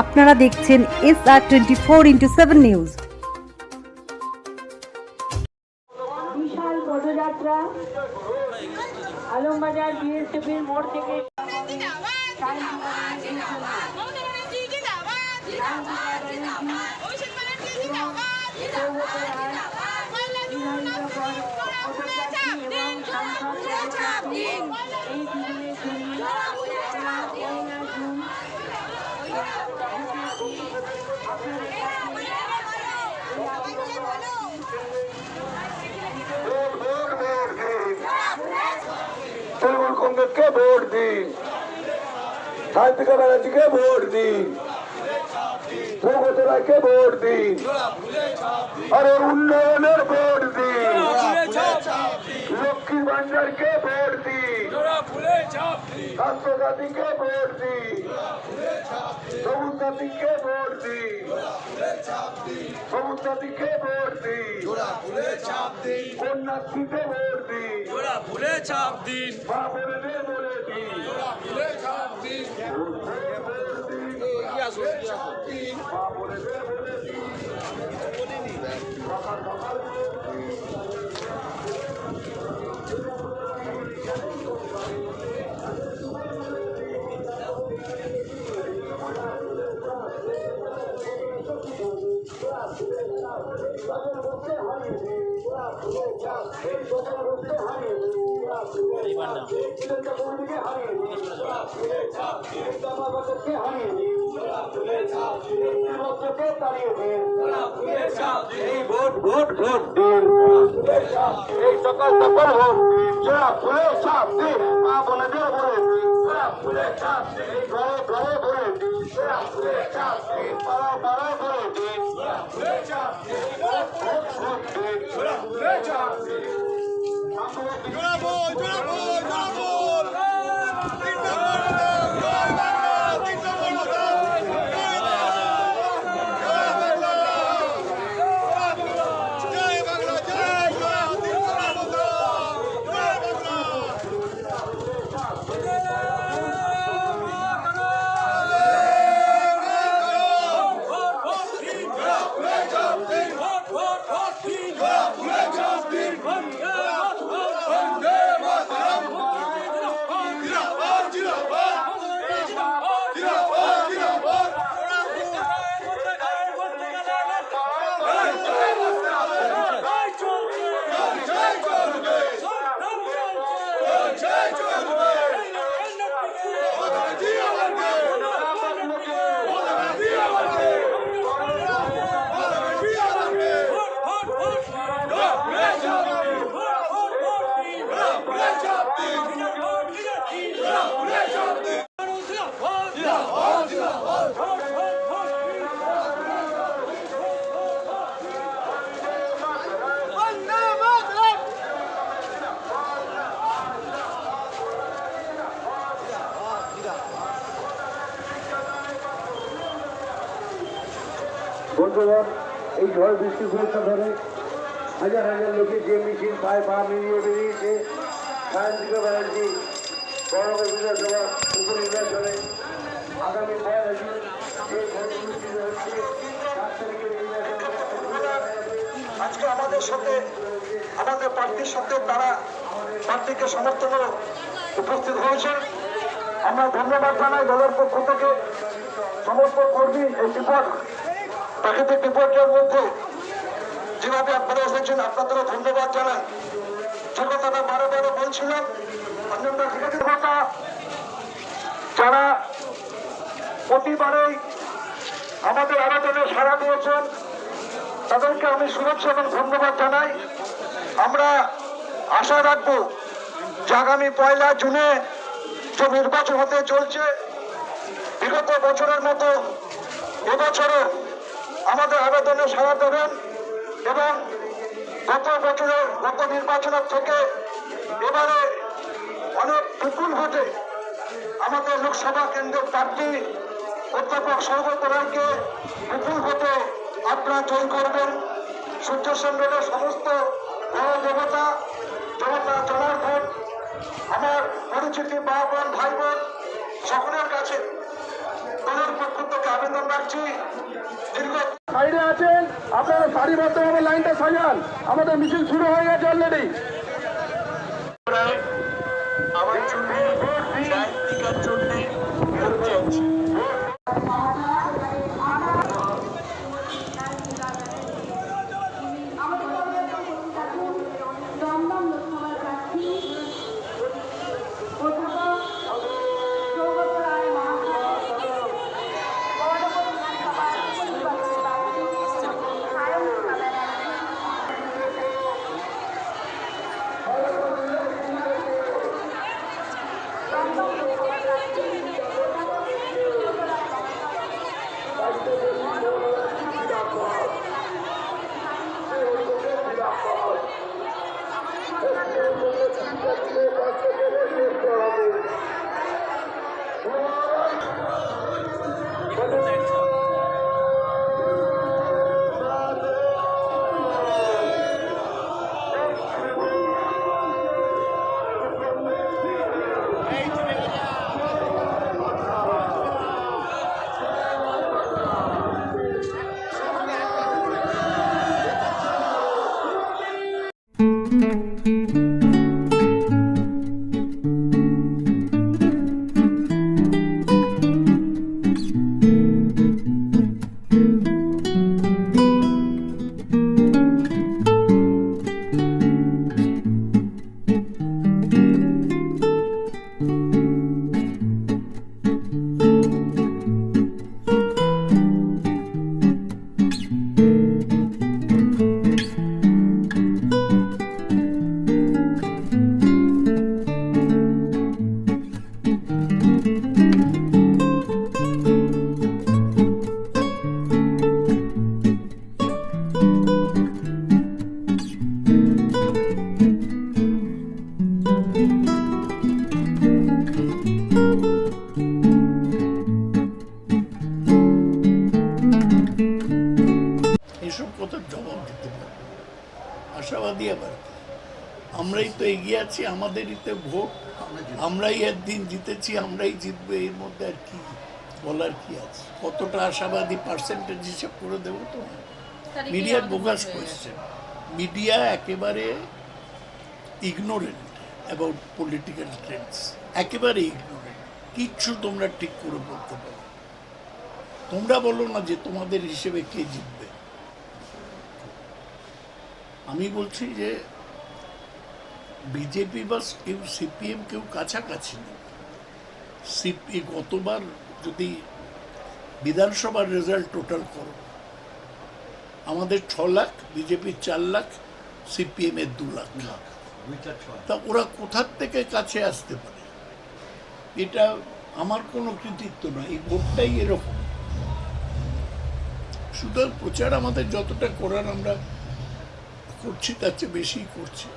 আপনারা দেখছেন S R twenty four into seven news বিশাল পদযাত্রা। আলমবাজার বিএসএফের মোড় থেকে এই দুজনের জন্য তৃণমূল কংগ্রেসকে ভোট দিন সাহিত্যিকা ব্যানার্জিকে ভোট দিন সৌগত রায়কে ভোট দিন আরে উন্নয়নের ভোট দিন লক্ষ্মী ভান্ডারকে ভোট দিন স্বাস্থ্যসাথীকে ভোট দিন সবুজ সাথীকে ভোট দিন সবুজ সাথীকে ভোট দিন কন্যাশ্রীতে ভোট ওরা ভুলে চাপ দিন মা বলে দিন মা বোনেদের বলে দিন এই ভোট ভোট ভোট দিন এই সকাল সকাল ভোট জোড়া ফুলে চাপ দিন মা বোনেদের বলে ফুলে দিন এই ঘরে ঘরে বলে দিন জোড়া ফুলে চাপ দিন পাড়ায় পাড়ায় বলে দিন জোড়া ফুলে চাপ দিন ভোট ভোট ভোট দিন জোড়া ফুলে চাপ দিন জোড়া বল জোড়া বল জোড়া বল তিন নম্বর জয় বাংলা তিন নম্বর জয় বাংলা জয় বাংলা জয় জয় তিন নম্বর জয় বাংলা বন্ধুগণ, এই ঝড় বৃষ্টি শুভেচ্ছা ধরে হাজার হাজার লোকের যে মিছিল পায়ে পা মিলিয়ে বেরিয়েছে সায়ন্তিকা ব্যানার্জি বড় বিধানসভা উপনির্বাচনে আগামী তারিখের আজকে আমাদের সাথে, আমাদের প্রার্থীর সাথে তারা প্রার্থীকে সমর্থন উপস্থিত হয়েছেন। আমরা ধন্যবাদ জানাই দলের পক্ষ থেকে। সমস্ত কর্মী এই বিপদ প্রাকৃতিক বিপর্যয়ের মধ্যে যেভাবে আপনারা এসেছেন, আপনাদেরও ধন্যবাদ জানাই। যে কথাটা বারে বারে বলছিলাম। কথা যারা প্রতিবারেই আমাদের আবেদনে সাড়া দিয়েছেন, তাদেরকে আমি শুভেচ্ছা এবং ধন্যবাদ জানাই। আমরা আশা রাখব যে আগামী পয়লা জুনে যে নির্বাচন হতে চলছে, বিগত বছরের মতো এবছরও আমাদের আবেদনে সাড়া দেবেন এবং গত বছরের গত নির্বাচনের থেকে এবারে অনেক বিপুল ভোটে আমাদের লোকসভা কেন্দ্রের প্রার্থী অধ্যাপক সৌগত রায়কে বিপুল ভোটে আপনারা জয় করবেন। সূর্য সেন্দ্রের সমস্ত দেবতা দেবতা জনার্দন, আমার পরিচিতি মা বোন ভাই বোন সকলের কাছে দলের পক্ষ থেকে আবেদন রাখছি। দীর্ঘ সাইডে আছেন আপনারা সারিবদ্ধভাবে লাইনটা সাজান। আমাদের মিছিল শুরু হয়ে গেছে অলরেডি আমার জন্য Whoa! আছি আমাদেরই তো ভোট আমরাই একদিন জিতেছি আমরাই জিতবো এর মধ্যে আর কি বলার কি আছে? কতটা আশাবাদী পার্সেন্টেজ হিসেব করে দেবো তো? মিডিয়ার বোগাস কোয়েশ্চেন মিডিয়া একেবারে ইগনোরেন্ট অ্যাবাউট পলিটিক্যাল ট্রেন্ডস একেবারে ইগনোরেন্ট কিচ্ছু তোমরা ঠিক করে বলতে পারো তোমরা বলো না যে তোমাদের হিসেবে কে জিতবে। আমি বলছি যে বিজেপি বা কেউ সিপিএম কেউ কাছাকাছি নেই। সিপি গতবার যদি বিধানসভার রেজাল্ট টোটাল করো আমাদের ছ লাখ বিজেপির চার লাখ সিপিএম এর দু লাখ। তা ওরা কোথার থেকে কাছে আসতে পারে? এটা আমার কোনো কৃতিত্ব নয় এই ভোটটাই এরকম। সুতরাং প্রচার আমাদের যতটা করার আমরা করছি তার চেয়ে বেশি করছি।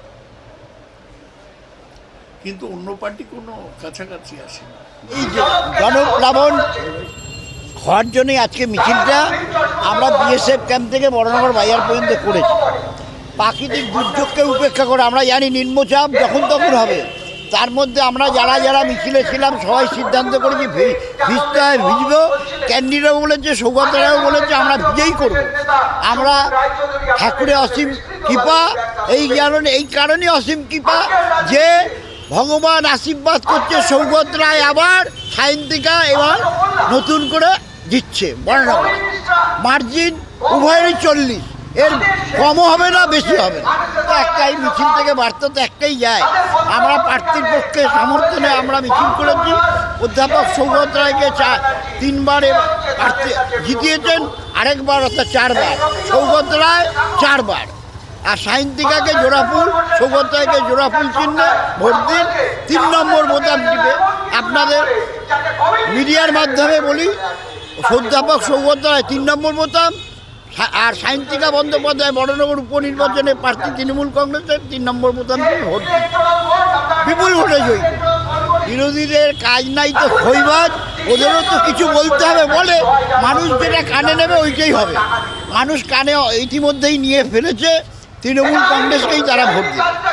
কিন্তু অন্য পার্টি কোনো কাছাকাছি আসে না এই জনপ্লাবন হওয়ার জন্যই আজকে মিছিলটা আমরা বিএসএফ ক্যাম্প থেকে বড়নগর বাজার পর্যন্ত করেছি। প্রাকৃতিক দুর্যোগকে উপেক্ষা করে আমরা জানি নিম্নচাপ যখন তখন হবে। তার মধ্যে আমরা যারা যারা মিছিলে ছিলাম, সবাই সিদ্ধান্ত করেছি ভিজতে হয় ভিজবো ক্যান্ডিডেটও বলেছে, সৌগতরাও বলেছে, আমরা ভিজেই করব। আমরা ঠাকুরে অসীম কৃপা, এই কারণে এই কারণে অসীম কৃপা যে ভগবান আশীর্বাদ করছে সৌগত রায় আবার সায়ন্তিকা এবার নতুন করে দিচ্ছে। বর্ণনা মার্জিন উভয়েরই চল্লিশ। এর কমও হবে না, বেশি হবে না। একটাই মিছিল থেকে বার্তা তো একটাই যায়। আমরা প্রার্থীর পক্ষে সমর্থনে আমরা মিছিল করেছি। অধ্যাপক সৌগত রায়কে চা তিনবার প্রার্থী জিতিয়েছেন, আরেকবার অর্থাৎ চারবার। সৌগত রায় চারবার। আর সাহিত্যিকাকে জোড়াফুল সৌগত রায়কে জোড়াফুল চিহ্ন, ভোট দিন, তিন নম্বর বোতাম টিপে আপনাদের মিডিয়ার মাধ্যমে বলি, অধ্যাপক সৌগত রায় তিন নম্বর বোতাম আর সাহিত্যিকা বন্দ্যোপাধ্যায় বড়নগর উপনির্বাচনে প্রার্থী তৃণমূল কংগ্রেসের তিন নম্বর বোতাম ভোট দিন। বিপুল ভোটে জয়ী। বিরোধীদের কাজ নাই তো খৈবাজ ওদেরও তো কিছু বলতে হবে, বলে মানুষ যেটা কানে নেবে ওইটাই হবে। মানুষ কানে ইতিমধ্যেই নিয়ে ফেলেছে তৃণমূল কংগ্রেসকেই তারা ভোট দেবে।